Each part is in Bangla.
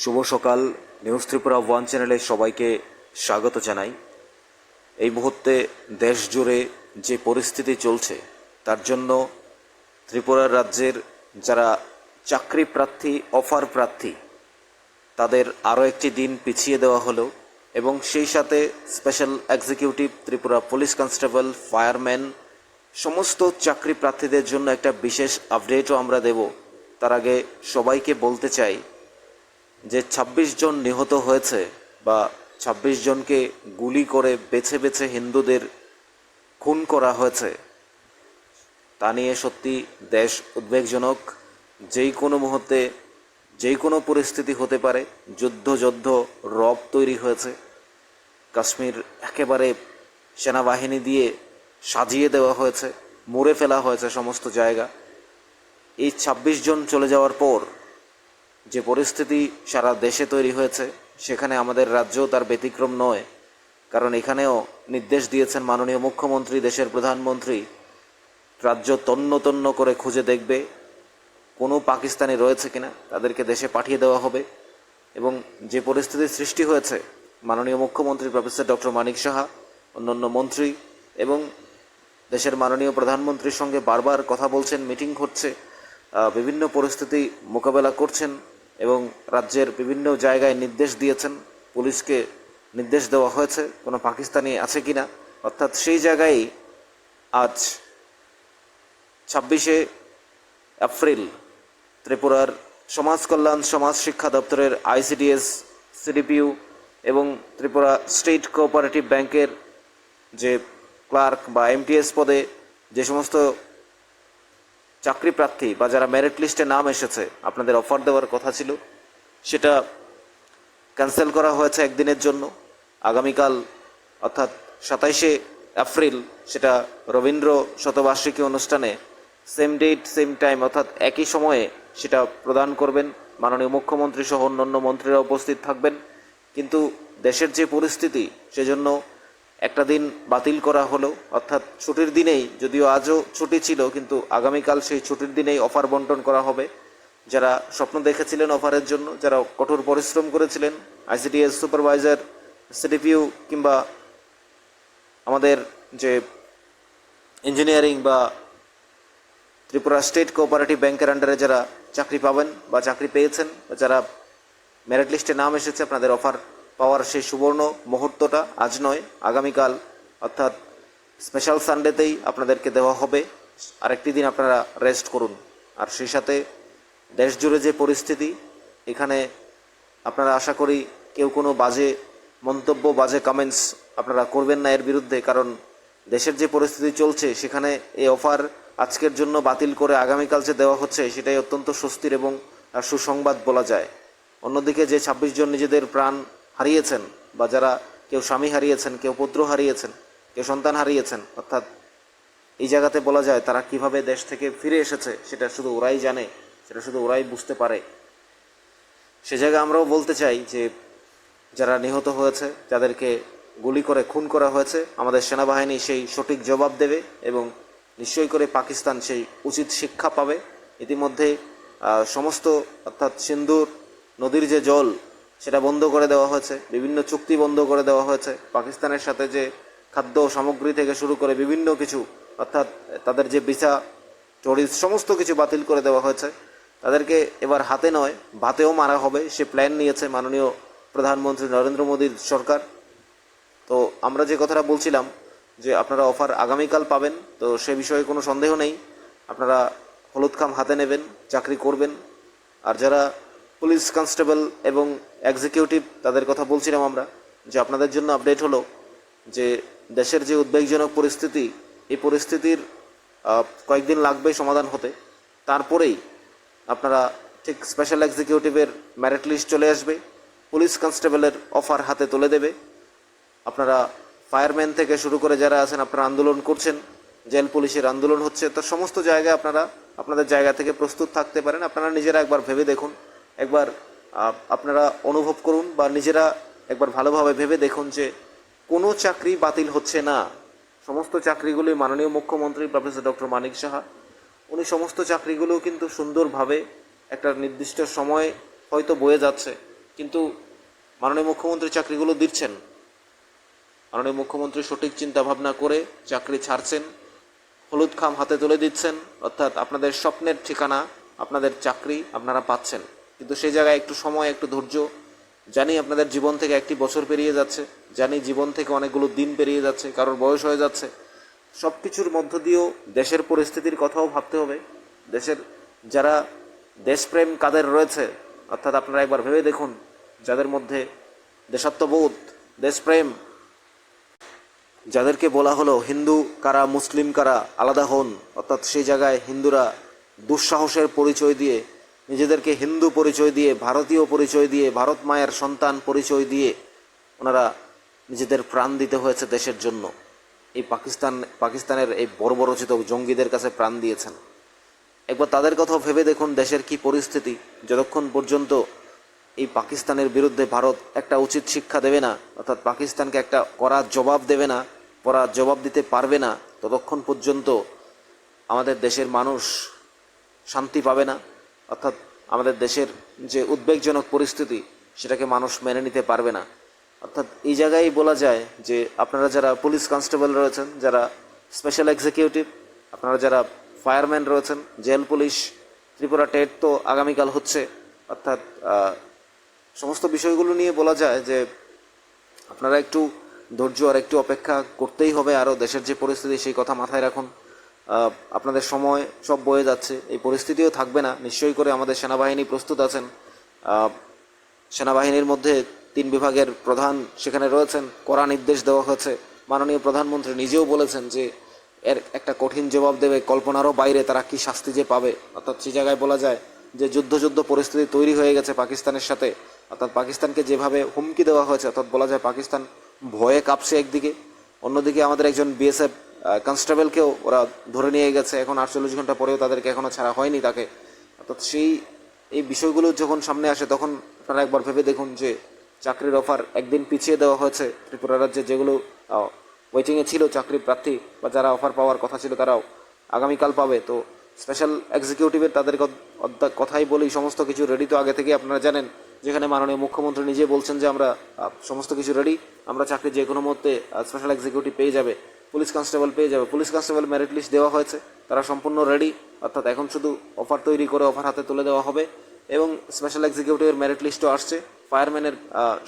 শুভ সকাল। নিউজ ত্রিপুরা ওয়ান চ্যানেলে সবাইকে স্বাগত জানাই। এই মুহূর্তে দেশ জুড়ে যে পরিস্থিতি চলছে, তার জন্য ত্রিপুরা রাজ্যের যারা চাকরি প্রার্থী, অফার প্রার্থী, তাদের আরও একটি দিন পিছিয়ে দেওয়া হলো এবং সেই সাথে special executive Tripura police constable, fireman, সমস্ত চাকরি প্রার্থীদের জন্য একটা বিশেষ আপডেটও আমরা দেব। তার আগে সবাইকে বলতে চাই যে ২৬ জন নিহত হয়েছে বা ২৬ জনকে গুলি করে বেছে বেছে হিন্দুদের খুন করা হয়েছে, তা নিয়ে সত্যি দেশ উদ্বেগজনক। যেই কোনো মুহূর্তে, যেই কোনো পরিস্থিতি হতে পারে, যুদ্ধ যুদ্ধ, রব তৈরি হয়েছে। কাশ্মীর একেবারে সেনাবাহিনী দিয়ে সাজিয়ে দেওয়া হয়েছে, মুড়ে ফেলা হয়েছে সমস্ত জায়গা। এই ২৬ জন চলে যাওয়ার পর যে পরিস্থিতি সারা দেশে তৈরি হয়েছে, সেখানে আমাদের রাজ্যও তার ব্যতিক্রম নয়। কারণ এখানেও নির্দেশ দিয়েছেন মাননীয় মুখ্যমন্ত্রী, দেশের প্রধানমন্ত্রী, রাজ্য তন্ন তন্ন করে খুঁজে দেখবে কোনো পাকিস্তানি রয়েছে কিনা, তাদেরকে দেশে পাঠিয়ে দেওয়া হবে। এবং যে পরিস্থিতির সৃষ্টি হয়েছে, মাননীয় মুখ্যমন্ত্রী প্রফেসর ডক্টর মানিক সাহা, অন্যান্য মন্ত্রী এবং দেশের মাননীয় প্রধানমন্ত্রীর সঙ্গে বারবার কথা বলছেন, মিটিং হচ্ছে বিভিন্ন পরিস্থিতি মোকাবেলা করছেন এবং রাজ্যের বিভিন্ন জায়গায় নির্দেশ দিয়েছেন। পুলিশকে নির্দেশ দেওয়া হয়েছে, কোনো পাকিস্তানি আছে কি না অর্থাৎ সেই জায়গায় আজ ছাব্বিশে এপ্রিল ত্রিপুরার সমাজ কল্যাণ, সমাজ শিক্ষা দপ্তরের আইসিডিএস সিডিপিইউ এবং ত্রিপুরা স্টেট কোঅপারেটিভ ব্যাংকের যে ক্লার্ক বা এমটিএস পদে যে সমস্ত চাকরি প্রার্থী বা যারা মেরিট লিস্টে নাম এসেছে, আপনাদের অফার দেওয়ার কথা ছিল, সেটা ক্যান্সেল করা হয়েছে একদিনের জন্য। আগামীকাল, অর্থাৎ সাতাইশে এপ্রিল, সেটা রবীন্দ্র শতবার্ষিকী অনুষ্ঠানে সেম ডেট সেম টাইম অর্থাৎ একই সময়ে সেটা প্রদান করবেন। মাননীয় মুখ্যমন্ত্রী সহ অন্যান্য মন্ত্রীরা উপস্থিত থাকবেন। কিন্তু দেশের যে পরিস্থিতি, সেজন্য একটা দিন বাতিল করা হলো, অর্থাৎ ছুটির দিনেই, যদিও আজও ছুটি ছিল, কিন্তু আগামীকাল সেই ছুটির দিনেই অফার বন্টন করা হবে। যারা স্বপ্ন দেখেছিলেন অফারের জন্য, যারা কঠোর পরিশ্রম করেছিলেন, আইসিডিএস সুপারভাইজার, সিডিপিউ, কিংবা আমাদের যে ইঞ্জিনিয়ারিং বা ত্রিপুরা স্টেট কোঅপারেটিভ ব্যাংকের আন্ডারে যারা চাকরি পাবেন বা চাকরি পেয়েছেন, বা যারা মেরিট লিস্টে নাম এসেছে, আপনাদের অফার পাওয়ার সেই সুবর্ণ মুহূর্তটা আজ নয়, আগামীকাল, অর্থাৎ স্পেশাল সানডেতেই আপনাদেরকে দেওয়া হবে। আরেকটি দিন আপনারা রেস্ট করুন। আর সেই সাথে দেশ জুড়ে যে পরিস্থিতি, এখানে আপনারা আশা করি কেউ কোনো বাজে মন্তব্য, বাজে কমেন্টস আপনারা করবেন না এর বিরুদ্ধে, কারণ দেশের যে পরিস্থিতি চলছে, সেখানে এই অফার আজকের জন্য বাতিল করে আগামীকাল যে দেওয়া হচ্ছে, সেটাই অত্যন্ত স্বস্তির এবং সুসংবাদ বলা যায়। অন্যদিকে যে ছাব্বিশ জন নিজেদের প্রাণ হারিয়েছেন বা যারা কেউ স্বামী হারিয়েছেন, কেউ পুত্র হারিয়েছেন, কেউ সন্তান হারিয়েছেন, অর্থাৎ এই জায়গাতে বলা যায় তারা কীভাবে দেশ থেকে ফিরে এসেছে সেটা শুধু ওরাই জানে, সেটা শুধু ওরাই বুঝতে পারে। সে জায়গায় আমরাও বলতে চাই যে যারা নিহত হয়েছে, যাদেরকে গুলি করে খুন করা হয়েছে, আমাদের সেনাবাহিনী সেই সঠিক জবাব দেবে এবং নিশ্চয়ই করে পাকিস্তান সেই উচিত শিক্ষা পাবে। ইতিমধ্যে সমস্ত, অর্থাৎ সিন্দুর, নদীর যে জল সেটা বন্ধ করে দেওয়া হয়েছে, বিভিন্ন চুক্তি বন্ধ করে দেওয়া হয়েছে। পাকিস্তানের সাথে যে খাদ্য সামগ্রী থেকে শুরু করে বিভিন্ন কিছু, অর্থাৎ তাদের যে ভিসা টুরিস্ট সমস্ত কিছু বাতিল করে দেওয়া হয়েছে। তাদেরকে এবার হাতে নয়, ভাতেও মারা হবে, সে প্ল্যান নিয়েছে মাননীয় প্রধানমন্ত্রী নরেন্দ্র মোদীর সরকার। তো আমরা যে কথাটা বলছিলাম, যে আপনারা অফার আগামীকাল পাবেন, তো সে বিষয়ে কোনো সন্দেহ নেই। আপনারা হলুদ খাম হাতে নেবেন, চাকরি করবেন। আর যারা পুলিশ কনস্টেবল এবং এক্সিকিউটিভ, তাদের কথা বলছিলাম আমরা, যে আপনাদের জন্য আপডেট হলো যে দেশের যে উদ্বেগজনক পরিস্থিতি, এই পরিস্থিতির কয়েকদিন লাগবে সমাধান হতে। তারপরেই আপনারা ঠিক স্পেশাল এক্সিকিউটিভের ম্যারিট লিস্ট চলে আসবে, পুলিশ কনস্টেবলের অফার হাতে তুলে দেবে। আপনারা ফায়ারম্যান থেকে শুরু করে যারা আছেন, আপনারা আন্দোলন করছেন, জেল পুলিশের আন্দোলন হচ্ছে, তো সমস্ত জায়গায় আপনারা, আপনাদের জায়গা থেকে প্রস্তুত থাকতে পারেন। আপনারা নিজেরা একবার ভেবে দেখুন। একবার আপনারা অনুভব করুন বা নিজেরা একবার ভালোভাবে ভেবে দেখুন যে কোনো চাকরি বাতিল হচ্ছে না। সমস্ত চাকরিগুলি মাননীয় মুখ্যমন্ত্রী প্রফেসর ডক্টর মানিক সাহা। উনি সমস্ত চাকরিগুলো কিন্তু সুন্দরভাবে একটা নির্দিষ্ট সময় হয়তো বয়ে যাচ্ছে, কিন্তু মাননীয় মুখ্যমন্ত্রী চাকরিগুলো দিচ্ছেন। মাননীয় মুখ্যমন্ত্রী সঠিক চিন্তাভাবনা করে চাকরি ছাড়ছেন, হলুদ খাম হাতে তুলে দিচ্ছেন, অর্থাৎ আপনাদের স্বপ্নের ঠিকানা, আপনাদের চাকরি আপনারা পাচ্ছেন। কিন্তু সেই জায়গায় একটু সময়, একটু ধৈর্য। জানি আপনাদের জীবন থেকে একটি বছর পেরিয়ে যাচ্ছে। জানি জীবন থেকে অনেকগুলো দিন পেরিয়ে যাচ্ছে, কারোর বয়স হয়ে যাচ্ছে। সব কিছুর মধ্য দিয়েও দেশের পরিস্থিতির কথাও ভাবতে হবে। দেশের যারা দেশপ্রেম কাদের রয়েছে, অর্থাৎ আপনারা একবার ভেবে দেখুন, যাদের মধ্যে দেশাত্মবোধ, দেশপ্রেম, যাদেরকে বলা হলো হিন্দু কারা, মুসলিম কারা, আলাদা হন, অর্থাৎ সেই জায়গায় হিন্দুরা দুঃসাহসের পরিচয় দিয়ে নিজেদেরকে হিন্দু পরিচয় দিয়ে, ভারতীয় পরিচয় দিয়ে, ভারত মায়ের সন্তান পরিচয় দিয়ে ওনারা নিজেদের প্রাণ দিতে হয়েছে দেশের জন্য। এই পাকিস্তান, পাকিস্তানের এই বর্বরচিত জঙ্গিদের কাছে প্রাণ দিয়েছেন। একবার তাদের কথাও ভেবে দেখুন দেশের কি পরিস্থিতি। যতক্ষণ পর্যন্ত এই পাকিস্তানের বিরুদ্ধে ভারত একটা উচিত শিক্ষা দেবে না, অর্থাৎ পাকিস্তানকে একটা কড়া জবাব দেবে না, কড়া জবাব দিতে পারবে না, ততক্ষণ পর্যন্ত আমাদের দেশের মানুষ শান্তি পাবে না। অর্থাৎ আমাদের দেশের যে উদ্বেগজনক পরিস্থিতি, সেটাকে মানুষ মেনে নিতে পারবে না। অর্থাৎ এই জায়গায় বলা যায় যে আপনারা যারা পুলিশ কনস্টেবল রয়েছেন, যারা স্পেশাল এক্সিকিউটিভ, আপনারা যারা ফায়ারম্যান রয়েছেন, জেল পুলিশ, ত্রিপুরা টেট তো আগামীকাল হচ্ছে, অর্থাৎ সমস্ত বিষয়গুলো নিয়ে বলা যায় যে আপনারা একটু ধৈর্য আর একটু অপেক্ষা করতেই হবে আরও দেশের যে পরিস্থিতি, সেই কথা মাথায় রাখুন। আপনাদের সময় সব বয়ে যাচ্ছে। এই পরিস্থিতিও থাকবে না। নিশ্চয়ই করে আমাদের সেনাবাহিনী প্রস্তুত আছেন। সেনাবাহিনীর মধ্যে তিন বিভাগের প্রধান সেখানে রয়েছেন। কড়া নির্দেশ দেওয়া হয়েছে। মাননীয় প্রধানমন্ত্রী নিজেও বলেছেন যে এর একটা কঠিন জবাব দেবে। কল্পনারও বাইরে তারা কি শাস্তি যে পাবে। অর্থাৎ সে জায়গায় বলা যায় যে যুদ্ধ যুদ্ধ পরিস্থিতি তৈরি হয়ে গেছে পাকিস্তানের সাথে। অর্থাৎ পাকিস্তানকে যেভাবে হুমকি দেওয়া হয়েছে, অর্থাৎ বলা যায় পাকিস্তান ভয়ে কাঁপছে একদিকে। অন্যদিকে আমাদের একজন বিএসএফ কনস্টেবলকেও ওরা ধরে নিয়ে গেছে। এখন আটচল্লিশ ঘণ্টা পরেও তাদেরকে এখনও ছাড়া হয়নি তাকে। অর্থাৎ সেই, এই বিষয়গুলো যখন সামনে আসে, তখন আপনারা একবার ভেবে দেখুন যে চাকরির অফার একদিন পিছিয়ে দেওয়া হয়েছে। ত্রিপুরা রাজ্যে যেগুলো ওয়েটিংয়ে ছিল চাকরি প্রার্থী বা যারা অফার পাওয়ার কথা ছিল তারাও আগামীকাল পাবে। তো স্পেশাল এক্সিকিউটিভের তাদের কথাই বলি সমস্ত কিছু রেডি তো আগে থেকে আপনারা জানেন। যেখানে মাননীয় মুখ্যমন্ত্রী নিজে বলছেন যে আমরা সমস্ত কিছু রেডি আমরা চাকরি যে কোনো মুহূর্তে স্পেশাল এক্সিকিউটিভ পেয়ে যাবে। পুলিশ কনস্টেবল পেয়ে যাবে। পুলিশ কনস্টেবল মেরিট লিস্ট দেওয়া হয়েছে। তারা সম্পূর্ণ রেডি অর্থাৎ এখন শুধু অফার তৈরি করে অফার হাতে তুলে দেওয়া হবে। এবং স্পেশাল এক্সিকিউটিভের মেরিট লিস্টও আসছে। ফায়ারম্যানের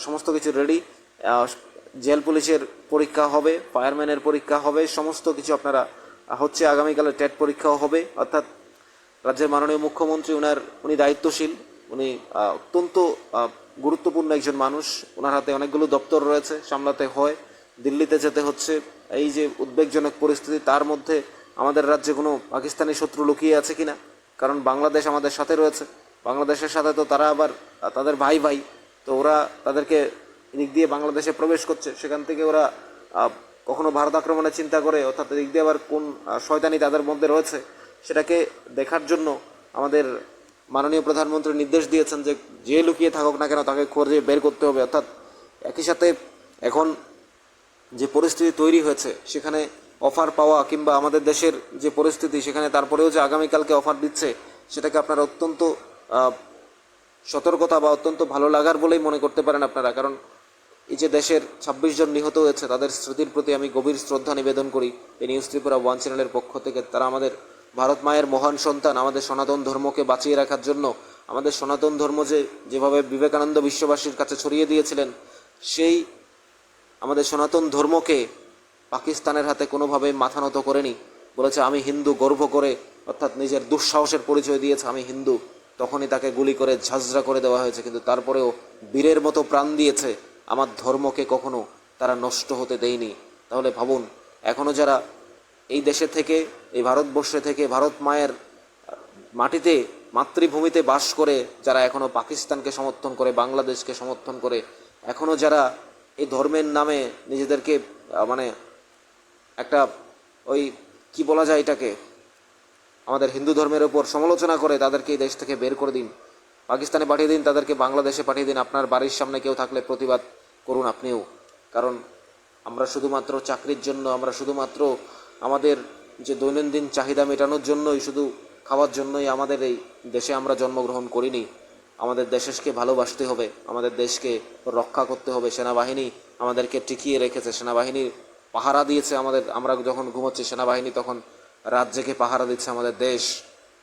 সমস্ত কিছু রেডি জেল পুলিশের পরীক্ষা হবে ফায়ারম্যানের পরীক্ষা হবে, সমস্ত কিছু আপনারা হচ্ছে আগামীকালে টেট পরীক্ষাও হবে। অর্থাৎ রাজ্যের মাননীয় মুখ্যমন্ত্রী ওনার উনি দায়িত্বশীল, উনি অত্যন্ত গুরুত্বপূর্ণ একজন মানুষ। ওনার হাতে অনেকগুলো দপ্তর রয়েছে, সামলাতে হয়। দিল্লিতে যেতে হচ্ছে। এই যে উদ্বেগজনক পরিস্থিতি, তার মধ্যে আমাদের রাজ্যে কোনো পাকিস্তানি শত্রু লুকিয়ে আছে কি না কারণ বাংলাদেশ আমাদের সাথে রয়েছে। বাংলাদেশের সাথে তো তারা আবার তাদের ভাই ভাই, তো ওরা তাদেরকে এদিক দিয়ে বাংলাদেশে প্রবেশ করছে। সেখান থেকে ওরা কখনো ভারত আক্রমণের চিন্তা করে, অর্থাৎ এদিক দিয়ে আবার কোন শয়তানি তাদের মধ্যে রয়েছে, সেটাকে দেখার জন্য আমাদের মাননীয় প্রধানমন্ত্রী নির্দেশ দিয়েছেন যে যে লুকিয়ে থাকুক না কেন, তাকে খোঁজে বের করতে হবে। অর্থাৎ একই সাথে এখন যে পরিস্থিতি তৈরি হয়েছে, সেখানে অফার পাওয়া কিংবা আমাদের দেশের যে পরিস্থিতি, সেখানে তারপরেও যে আগামীকালকে অফার দিচ্ছে, সেটাকে আপনারা অত্যন্ত সতর্কতা বা অত্যন্ত ভালো লাগার বলেই মনে করতে পারেন আপনারা। কারণ এই যে দেশের ছাব্বিশ জন নিহত হয়েছে, তাদের স্মৃতির প্রতি আমি গভীর শ্রদ্ধা নিবেদন করি। এই নিউজ ত্রিপুরা ওয়ান চ্যানেলের পক্ষ থেকে তারা আমাদের ভারত মায়ের মহান সন্তান, আমাদের সনাতন ধর্মকে বাঁচিয়ে রাখার জন্য, আমাদের সনাতন ধর্ম যে, যেভাবে বিবেকানন্দ বিশ্ববাসীর কাছে ছড়িয়ে দিয়েছিলেন, সেই আমাদের সনাতন ধর্মকে পাকিস্তানের হাতে কোনোভাবে মাথা নত করেনি। বলেছে, আমি হিন্দু, গর্ব করে, অর্থাৎ নিজের দুঃসাহসের পরিচয় দিয়েছে, আমি হিন্দু। তখনই তাকে গুলি করে ঝাঁঝরা করে দেওয়া হয়েছে, কিন্তু তারপরেও বীরের মতো প্রাণ দিয়েছে। আমার ধর্মকে কখনো তারা নষ্ট হতে দেয়নি। তাহলে ভাবুন এখনও যারা এই দেশে থেকে, এই ভারতবর্ষে থেকে, ভারত মায়ের মাটিতে, মাতৃভূমিতে বাস করে, যারা এখনও পাকিস্তানকে সমর্থন করে, বাংলাদেশকে সমর্থন করে এখনও যারা এই ধর্মের নামে নিজেদেরকে মানে একটা ওই কি বলা যায় এটাকে, আমাদের হিন্দু ধর্মের উপর সমালোচনা করে তাদেরকে এই দেশ থেকে বের করে দিন। পাকিস্তানে পাঠিয়ে দিন, তাদেরকে বাংলাদেশে পাঠিয়ে দিন। আপনার বাড়ির সামনে কেউ থাকলে প্রতিবাদ করুন আপনিও। কারণ আমরা শুধুমাত্র চাকরির জন্য, আমরা শুধুমাত্র আমাদের যে দৈনন্দিন চাহিদা মেটানোর জন্যই, শুধু খাওয়ার জন্যই আমাদের এই দেশে আমরা জন্মগ্রহণ করিনি। আমাদের দেশকে ভালোবাসতে হবে, আমাদের দেশকে রক্ষা করতে হবে। সেনাবাহিনী আমাদেরকে টিকিয়ে রেখেছে, সেনাবাহিনীর পাহারা দিয়েছে আমাদের। আমরা যখন ঘুমোচ্ছি, সেনাবাহিনী তখন জেগে পাহারা দিচ্ছে আমাদের দেশ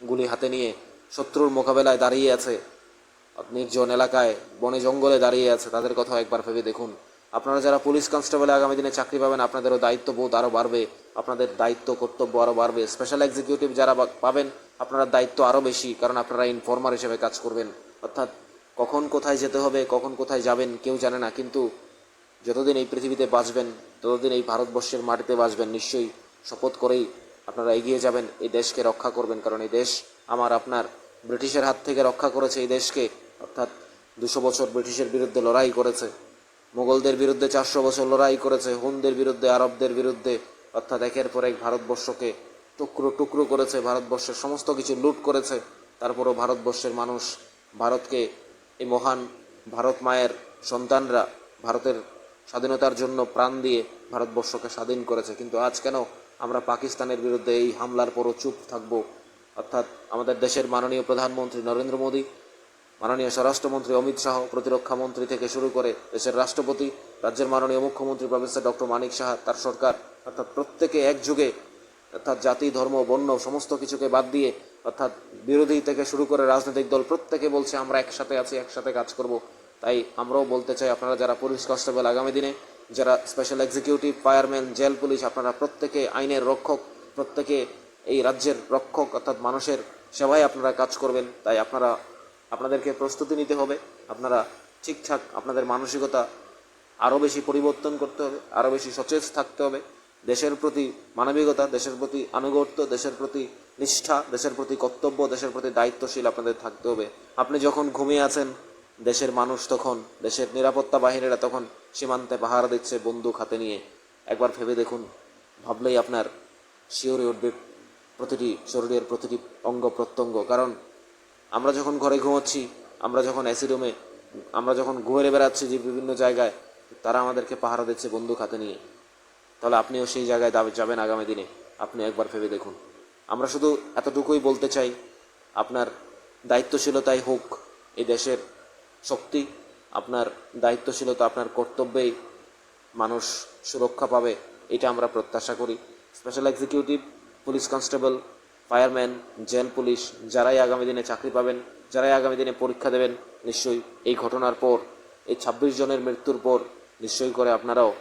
গুলি হাতে নিয়ে। শত্রুর মোকাবেলায় দাঁড়িয়ে আছে, নির্জন এলাকায়, বনে জঙ্গলে দাঁড়িয়ে আছে। তাদের কথা একবার ভেবে দেখুন। আপনারা যারা পুলিশ কনস্টেবলে আগামী দিনে চাকরি পাবেন, আপনাদেরও দায়িত্ববোধ আরও বাড়বে, আপনাদের দায়িত্ব, কর্তব্য আরও বাড়বে। স্পেশাল এক্সিকিউটিভ যারা পাবেন, আপনারা দায়িত্ব আরও বেশি, কারণ আপনারা ইনফর্মার হিসেবে কাজ করবেন। অর্থাৎ কখন কোথায় যেতে হবে, কখন কোথায় যাবেন, কেউ জানে না, কিন্তু যতদিন এই পৃথিবীতে বাঁচবেন, ততদিন এই ভারতবর্ষের মাটিতে বাঁচবেন, নিশ্চয়ই শপথ করেই আপনারা এগিয়ে যাবেন, এই দেশকে রক্ষা করবেন, কারণ এই দেশ আমার আপনার ব্রিটিশের হাত থেকে রক্ষা করেছে, এই দেশকে, অর্থাৎ দুশো বছর ব্রিটিশের বিরুদ্ধে লড়াই করেছে, মোগলদের বিরুদ্ধে চারশো বছর লড়াই করেছে, হুনদের বিরুদ্ধে, আরবদের বিরুদ্ধে, অর্থাৎ একের পর এক ভারতবর্ষকে টুকরো টুকরো করেছে, ভারতবর্ষের সমস্ত কিছু লুট করেছে, তারপরও ভারতবর্ষের মানুষ ভারতকে এই মহান ভারত মায়ের সন্তানরা ভারতের স্বাধীনতার জন্য প্রাণ দিয়ে ভারতবর্ষকে স্বাধীন করেছে। কিন্তু আজ কেন আমরা পাকিস্তানের বিরুদ্ধে এই হামলার পরও চুপ থাকব? অর্থাৎ আমাদের দেশের মাননীয় প্রধানমন্ত্রী নরেন্দ্র মোদী, মাননীয় স্বরাষ্ট্রমন্ত্রী অমিত শাহ, প্রতিরক্ষা মন্ত্রী থেকে শুরু করে দেশের রাষ্ট্রপতি, রাজ্যের মাননীয় মুখ্যমন্ত্রী প্রফেসর ডক্টর মানিক সাহা তার সরকার, অর্থাৎ প্রত্যেকে একযুগে, অর্থাৎ জাতি, ধর্ম, বর্ণ, সমস্ত কিছুকে বাদ দিয়ে অর্থাৎ বিরোধী থেকে শুরু করে রাজনৈতিক দল প্রত্যেকে বলছে, আমরা একসাথে আছি, একসাথে কাজ করব। তাই আমরাও বলতে চাই, আপনারা যারা পুলিশ কনস্টেবল আগামী দিনে, যারা special executive fireman jail police আপনারা প্রত্যেকে আইনের রক্ষক, প্রত্যেকে এই রাজ্যের রক্ষক, অর্থাৎ মানুষের সেবায় আপনারা কাজ করবেন। তাই আপনারা, আপনাদেরকে প্রস্তুতি নিতে হবে। আপনারা ঠিকঠাক, আপনাদের মানসিকতা আরও বেশি পরিবর্তন করতে হবে, আরও বেশি সচেত থাকতে হবে। দেশের প্রতি মানবিকতা, দেশের প্রতি আনুগত্য, দেশের প্রতি নিষ্ঠা, দেশের প্রতি কর্তব্য, দেশের প্রতি দায়িত্বশীল আপনাদের থাকতে হবে। আপনি যখন ঘুমিয়ে আছেন, দেশের মানুষ তখন, দেশের নিরাপত্তা বাহিনীরা তখন সীমান্তে পাহারা দিচ্ছে বন্দুক হাতে নিয়ে। একবার ভেবে দেখুন, ভাবলেই আপনার শিওরে উঠবে প্রতিটি শরীরের প্রতিটি অঙ্গ প্রত্যঙ্গ। কারণ আমরা যখন ঘরে ঘুমোচ্ছি, আমরা যখন এসি রুমে, আমরা যখন ঘুরে বেড়াচ্ছি যে বিভিন্ন জায়গায়, তারা আমাদেরকে পাহারা দিচ্ছে বন্দুক হাতে নিয়ে। তাহলে আপনিও সেই জায়গায় যাবেন আগামী দিনে। আপনি একবার ভেবে দেখুন। আমরা শুধু এতটুকুই বলতে চাই, আপনার দায়িত্বশীলতাই হোক এই দেশের শক্তি, আপনার দায়িত্বশীলতা, আপনার কর্তব্যেই মানুষ সুরক্ষা পাবে, এটা আমরা প্রত্যাশা করি। Special executive police constable fireman jail police যারাই আগামী দিনে চাকরি পাবেন, যারাই আগামী দিনে পরীক্ষা দেবেন, নিশ্চয়ই এই ঘটনার পর, এই ছাব্বিশ জনের মৃত্যুর পর, নিশ্চয়ই করে আপনারাও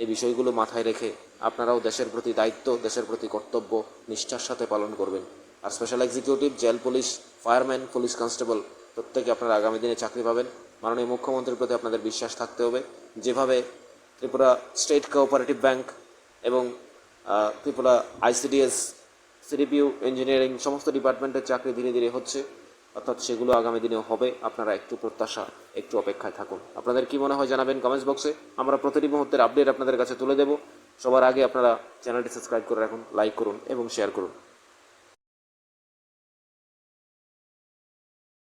এই বিষয়গুলো মাথায় রেখে আপনারাও দেশের প্রতি দায়িত্ব, দেশের প্রতি কর্তব্য নিষ্ঠার সাথে পালন করবেন। আর special executive jail police fireman police constable প্রত্যেকে আপনারা আগামী দিনে চাকরি পাবেন। মাননীয় মুখ্যমন্ত্রীর প্রতি আপনাদের বিশ্বাস থাকতে হবে। যেভাবে ত্রিপুরা স্টেট কোঅপারেটিভ ব্যাংক এবং ত্রিপুরা আইসিডিএস সিডিপিউ ইঞ্জিনিয়ারিং সমস্ত ডিপার্টমেন্টের চাকরি ধীরে ধীরে হচ্ছে। অর্থাৎ সেগুলো আগামী দিনেও হবে। আপনারা একটু প্রত্যাশা, একটু অপেক্ষায় থাকুন। আপনাদের কি মনে হয় জানাবেন কমেন্টস বক্সে আমরা প্রতিটি মুহূর্তের আপডেট আপনাদের কাছে তুলে দেব। সবার আগে আপনারা চ্যানেলটি সাবস্ক্রাইব করে রাখুন লাইক করুন এবং শেয়ার করুন।